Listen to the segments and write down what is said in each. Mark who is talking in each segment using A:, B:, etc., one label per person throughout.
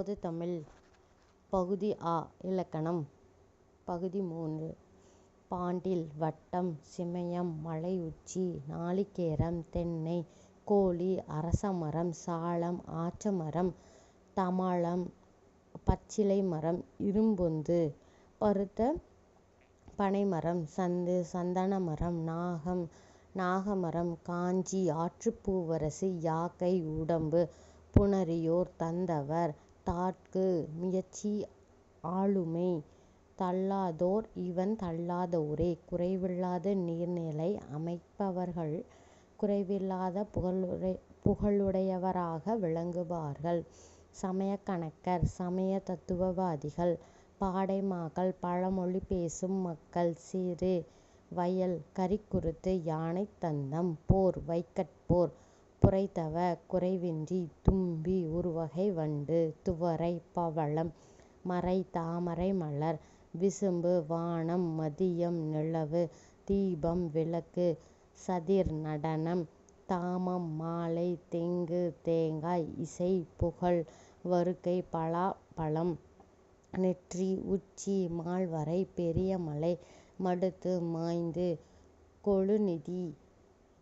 A: பொதுத்தமிழ் பகுதி அ இலக்கணம் பகுதி மூன்று. பாண்டில் வட்டம் சிமயம் மலை உச்சி நாளிகேரம் தென்னை கோழி அரசமரம் சாலம் ஆற்றமரம் தமாலம் பச்சிலைமரம் இரும்பொந்து பருத்த பனைமரம் சந்து சந்தனமரம் நாகம் நாகமரம் காஞ்சி ஆற்றுப்பூவரசு யாக்கை உடம்பு புணரியோர் தந்தவர் தாட்கு முயற்சி ஆளுமை தள்ளாதோர் இவண் தள்ளாதோரே குறைவில்லாத நீர்நிலை அமைப்பவர்கள் குறைவில்லாத புகழுடையவராக விளங்குவார்கள். சமயக்கணக்கர் சமய தத்துவவாதிகள் பாடைமாக்கள் பழமொழி பேசும் மக்கள் சிறு வயல் கரிக்குருத்து யானைத் தந்தம் போர் வைக்கட்போர் புரைதவ குறைவின்றி தும்பி ஒருவகை வண்டு துவரை பவளம் மறை தாமரை மலர் விசும்பு வானம் மதியம் நிலவு தீபம் விளக்கு சதிர் நடனம் தாமம் மாலை தெங்கு தேங்காய் இசை புகழ் வருகை பலாப்பழம் நெற்றி உச்சி மால்வரை பெரியமலை மடுத்து மாய்ந்து கொழுநிதி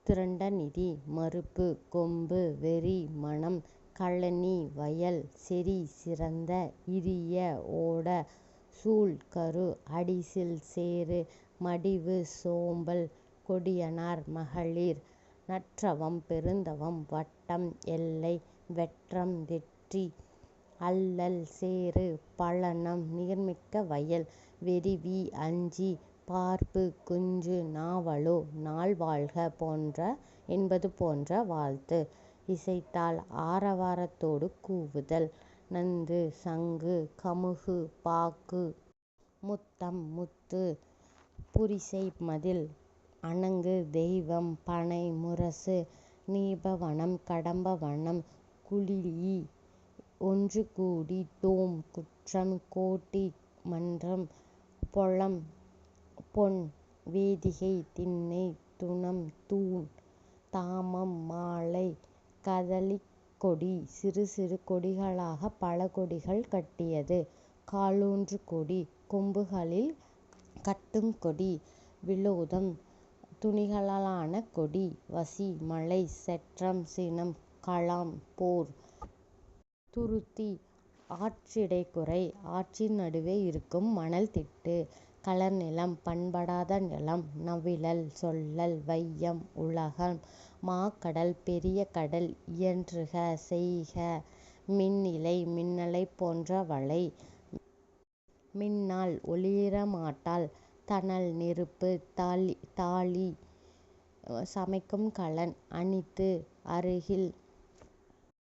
A: திரண்டநிதி மருப்பு கொம்பு வெறி மணம் கழனி வயல் செறி சிறந்த இரிய ஓட சூழ் கரு அடிசில் சேறு மடிவு சோம்பல் கொடியனார் மகளிர் நற்றவம் பெருந்தவம் வட்டம் எல்லை வெற்றம் வெற்றி அல்லல் சேறு பழனம் நீர்மிக்க வயல் வெறிவி அஞ்சி பார்ப்பு குஞ்சு நாவலோ நாள் வாழ்க போன்ற என்பது போன்ற வாழ்த்து. இசைத்தால் ஆரவாரத்தோடு கூவுதல். நந்து சங்கு கமுகு பாக்கு முத்தம் முத்து புரிசை மதில் அணங்கு தெய்வம் பனை முரசு நீபவனம் கடம்ப வனம் குழீஇ ஒன்றுகூடி தோம் குற்றம் கோட்டி மன்றம் பொலம் பொன் வேதிகை திண்ணை துணம் தூண் தாமம் மாலை கதலிக் கொடி சிறு கொடிகளாகப் பல கொடிகள் கட்டியது. காலூன்று கொடி கொம்புகளில் கட்டுங் கொடி விலோதம் துணிகளாலான கொடி வசி மலை செற்றம் சினம் கலாம் போர் துருத்தி ஆற்றிடைக்குறை ஆற்றின் நடுவே இருக்கும் மணல் திட்டு களர்நிலம் பண்படாத நிலம் நவிலல் சொல்லல் வையம் உலகம் மாக்கடல் பெரிய கடல் இயற்றுக செய்க மின்னிலை மின்னலைப் போன்ற வளை மின்னாள் ஒளிரமாட்டாள் தணல் நெருப்பு தாழி சமைக்கும் கலன் அணித்து அருகில்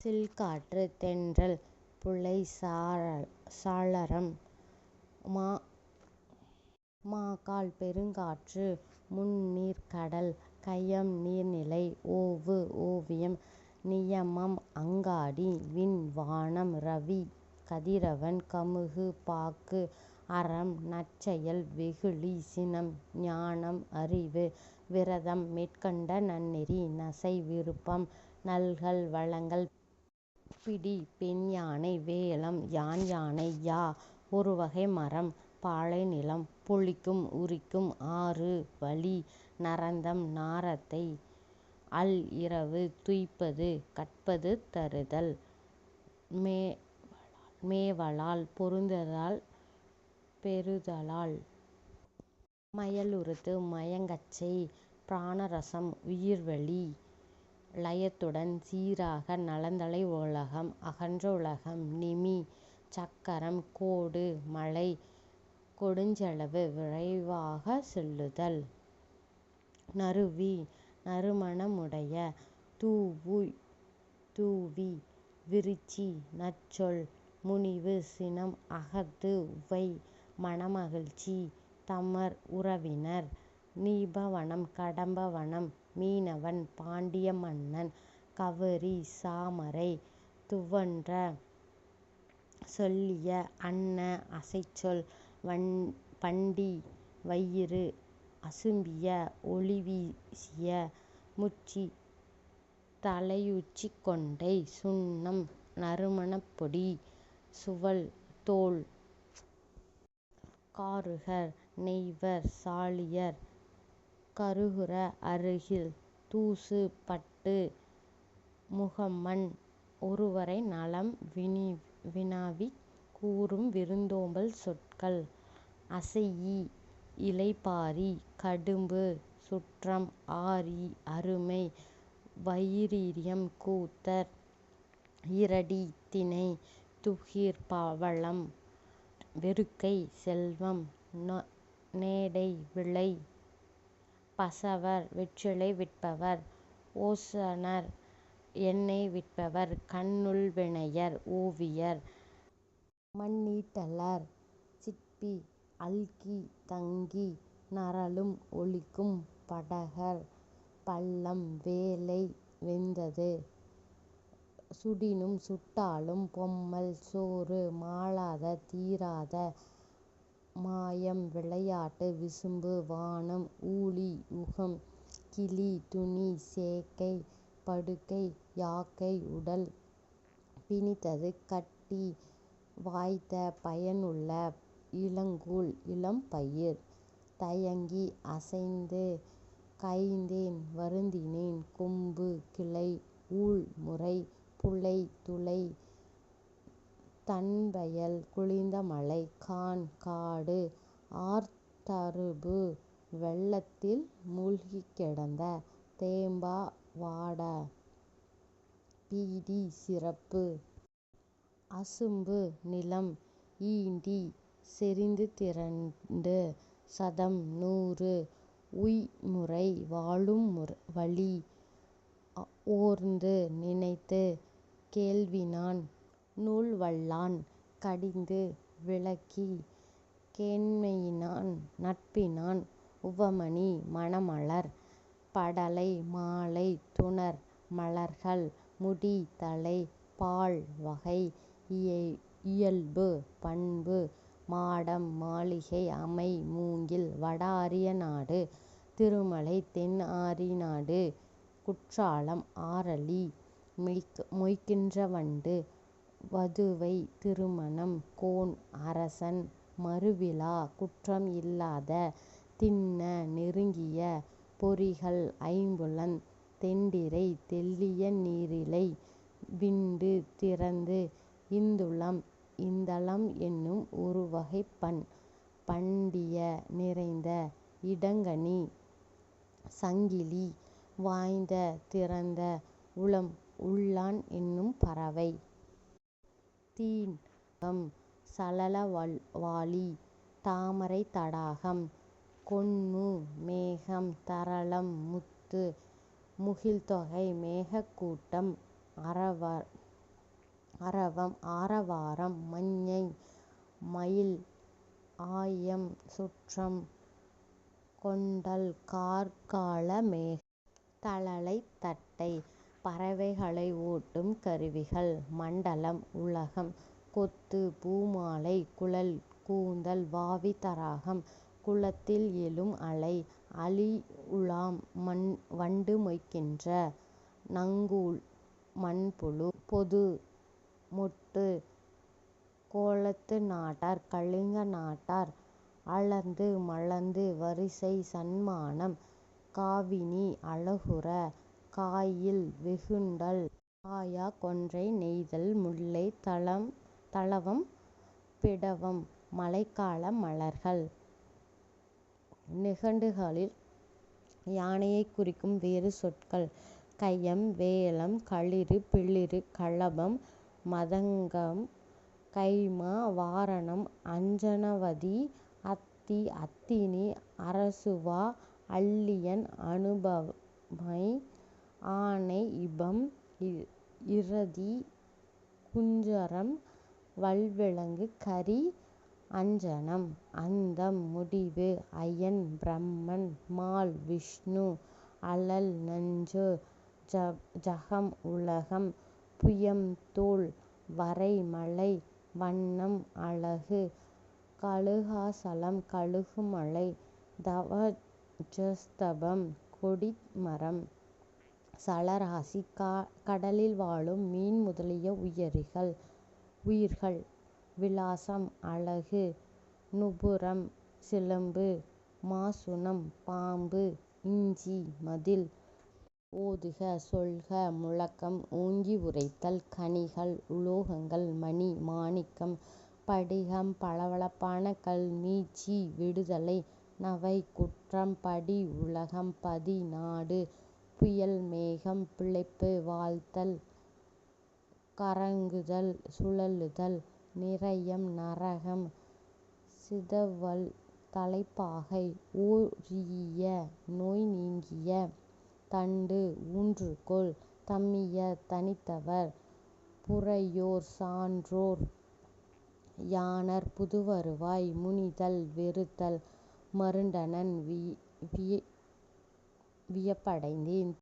A: சில்காற்று தென்றல் புழைசாளரம் மாகால் பெருங்காற்று முந்நீர்க் கடல் கயம் நீர்நிலை ஓவு ஓவியம் நியமம் அங்காடி விண் வானம் ரவி கதிரவன் கமுகு பாக்கு அறம் நற்செயல் வெகுளி சினம் ஞானம் அறிவு விரதம் மேற்கண்ட நன்னெறி நசை விருப்பம் நல்கல் வழங்கல் பிடி பெண் யானை வேளம் யான் யானை யா ஒருவகை மரம் பாலை நிலம் உரிக்கும் ஆறு வழி நரந்தம் நாரத்தை அல் இரவு துய்ப்பது கற்பது தருதல். மேவலால் பொருந்துதல் பெறுதலால். மயலுறுத்து மயங்கச்செய் பிராணரசம் உயிர்வளி லயத்துடன் சீராக நலந்தலை உலகம் அகன்ற உலகம் நிமி சக்கரம் கோடு மலை கொடுஞ்செலவு விரைவாகச் செல்லுதல். நறுவி நறுமணமுடைய தூவி விரிச்சி நச்சொல் முனிவு சினம் அகத்து உவை மனமகிழ்ச்சி தமர் உறவினர் நீபவனம் கடம்பவனம் மீனவன் பாண்டிய மன்னன் கவரி சாமரை துவன்ற சொல்லிய அன்ன அசைச்சொல் பண்டி வயிறு அசும்பிய ஒளிவீசிய முச்சி தலையுச்சி கொண்டை சுண்ணம் நறுமணப் பொடி சுவல் தோல் காருகர் நெய்வர் சாலியர் கருகுர அருகில் தூசு பட்டு முகமன் ஒருவரை நலம் வினி வினாவிக் கூறும் விருந்தோம்பல் சொற்கள். அசைஇ இளைப்பாறி கடும்பு சுற்றம் ஆரி அருமை வயிரியம் கூத்தர் இறடி திணை துகிர் பவளம் வெறுக்கை செல்வம் நேடை விளை பசவர் வெற்றிலை விற்பவர் ஓசனர் எண்ணெய் விற்பவர் கண்ணுள் வினையர் ஓவியர் மண்ணீட்டலர். சிற்பி அல்கி தங்கி நரளும் ஒலிக்கும் படகர். பள்ளம் வேலை வெந்தது சுடினும் சுட்டாலும் பொம்மல் சோறு மாளாத தீராத. மாயம் விளையாட்டு விசும்பு வானம் ஊழி உகம் கிளி துணி சேக்கை படுக்கை யாக்கை உடல் பிணித்தது கட்டி வாய்த்த பயனுள்ள இளங்கூழ் இளம்பயிர் தயங்கி அசைந்து கைந்தேன் வருந்தினேன். கொம்பு கிளை ஊழ் முறை புழை துளை தண்வயல் குளிர்ந்தமலை கான் காடு ஆர்த்தருபு வெள்ளத்தில் மூழ்கிக் கிடந்த தேம்பா வாட பீடி சிறப்பு அசும்பு நிலம் ஈண்டி செறிந்து திரண்டு சதம் நூறு உய்ம்முறை வாழும் வழி ஓர்ந்து நினைத்து கேள்வினான் நூல்வல்லான் கடிந்து விளக்கிக் கேண்மையினான் நட்பினான் உவமணி மணமலர் படலை மாலை துணர் மலர்கள் முடி தலை பால் வகை இயல்பு பண்பு மாடம் மாளிகை அமை மூங்கில் வட ஆரிய நாடு திருமலை தென் ஆரி நாடு குற்றாலம் ஆரலி மொய்க்கின்ற வண்டு வதுவை திருமணம் கோன் அரசன் மறுவிழா குற்றம் இல்லாத திண்ண நெருங்கிய பொறிகள் ஐம்புலன் தெண்டிரை தெள்ளிய நீரிலை விண்டு திறந்து இந்துளம் இந்தளம் என்னும் ஒருவகைப் பண் பண்டிய நிறைந்த இடங்கனி சங்கிலி வாய்ந்த திறந்த உளம் உள்ளான் என்னும் பறவை. தீன் முகம் சலல வாளி தாமரைத் தடாகம் கொன்னு மேகம் தரளம் முத்து முகில்தொகை மேகக் அரவம் ஆரவாரம் மஞ்ஞை மயில் ஆயம் சுற்றம் கொண்டல் கார்கால மேகம் தழலை தட்டை பறவைகளை ஓட்டும் கருவிகள் மண்டலம் உலகம் கொத்து பூமாலை குழல் கூந்தல் வாவி தராகம் குளத்தில் எழும் அலை அலிஉலாம் வண்டு மொய்க்கின்ற நங்கூழ் மண்புழு பொது முட்டு கோலத்து நாட்டார் கலிங்க நாட்டார் அளந்து மலர்ந்து வரிசை சன்மானம் காவினி அழகுற காயில் வெகுண்டல் காயா கொன்றை நெய்தல் முல்லை தளவம் பிடவம் மழைக்கால மலர்கள். நிகண்டுகளில் யானையைக் குறிக்கும் வேறு சொற்கள். கயம் வேலம் களிறு பிளிறு களபம் மதங்கம் கைமா வாரணம் அஞ்சனவதி அத்தி அத்தினி அரசுவா அல்லியன் அனுபமை ஆனை இபம் இறுதி குஞ்சரம் வல்விலங்கு கரி அஞ்சனம் அந்தம் முடிவு அயன் பிரமன் மால் விஷ்ணு அழல் நஞ்சு ஜகம் உலகம் புயம் தோல் வரை மலை வண்ணம் அழகு கழுகாசலம் கழுகுமலை தவஜஸ்தபம் கொடிமரம் சலராசி கடலில் வாழும் மீன் முதலிய உயிர்கள் விலாசம் அழகு நுபுரம் சிலம்பு மாசுணம் பாம்பு இஞ்சி மதில் ஓதுக சொல்க முழக்கம் ஓங்கி உரைத்தல் கனிகள் உலோகங்கள் மணி மாணிக்கம் படிகம் பளபளப்பான கல் மீட்சி விடுதலை நவை குற்றம் படி உலகம் பதி நாடு புயல் மேகம் பிழைப்பு வாழ்த்தல் கறங்குதல் சுழலுதல் நிரயம் நரகம் சிதவல் தலைப்பாகை ஓரீஇய நோய் நீங்கிய தண்டு ஊன்றுகோல் தம்மிய தனித்தவர் புரையோர் சான்றோர் யாணர் புதுவருவாய் முனிதல் வெறுத்தல் மருண்டனன் வியப்படைந்தேன்.